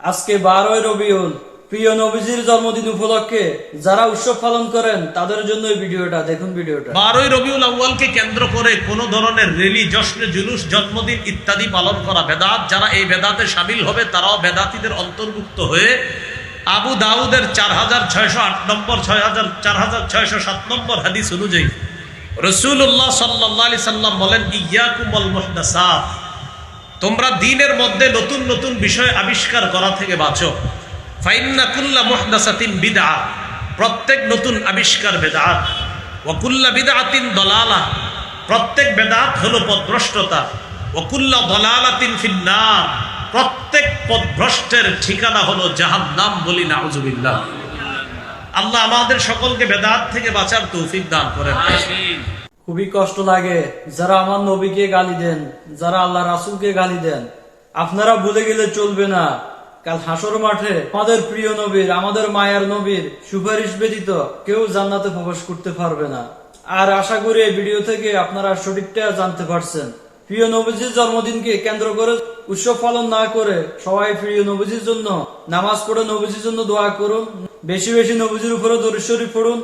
আজকে বারোই রবিউল, প্রিয় নবীজির জন্মদিন উপলক্ষে যারা উৎসব পালন করেন, তাদের জন্য এই ভিডিওটা, দেখুন ভিডিওটা। বারোই রবিউল আউ্য়ালকে কেন্দ্র করে কোন ধরনের রেলি, জশ্নে জুলুস, জন্মদিন ইত্যাদি পালন করা বেদাত, যারা এই বেদাতে সামিল হবে, তারাও বেদাতিদের অন্তর্ভুক্ত হয়ে আবু দাউদের চার হাজার ছয়শো আট নম্বর, ছয় হাজার চার হাজার ছয়শো সাত নম্বর হাদিস অনুযায়ী রসুল্লাহ সাল্লাহ সাল্লাম বলেন ইয়াকুমল মুহদাসাত। তোমরা দিনের মধ্যে নতুন নতুন বিষয় আবিষ্কার করা থেকে বাঁচো। ফাইন্না কুল্লা মুহদাসাতিন বিদআ, প্রত্যেক নতুন আবিষ্কার বেদাত ওয়াকুল্লা বিদআতিন দলালা, প্রত্যেক বেদাত হলো পদভ্রষ্টতা। ওয়াকুল্লা দলালাতিন ফিন্না প্রত্যেক পদভ্রষ্টের ঠিকানা হলো জাহান্নাম বলি নাউজুবিল্লাহ। আল্লাহ আমাদের সকলকে বেদাত থেকে বাঁচার তৌফিক দান করেন। খুবই কষ্ট লাগে। যারা আমার নবীকে গালি দেন, যারা আল্লাহ রাসুলকে গালি দেন, আপনারা ভুলে গেলে চলবে না। কাল হাসর মাঠে আমাদের প্রিয় নবীর, আমাদের মায়ার নবীর সুপারিশ ব্যতীত কেউ জান্নাতে প্রবেশ করতে পারবে না। আর আশা করি এই ভিডিও থেকে আপনারা সঠিকটা জানতে পারছেন। প্রিয় নবীজির জন্মদিনকে কেন্দ্র করে উৎসব পালন না করে সবাই প্রিয় নবীজির জন্য নামাজ পড়ে নবীজির জন্য দোয়া করুন। বেশি বেশি নবীজির উপরে দরিশ্বরী পড়ুন।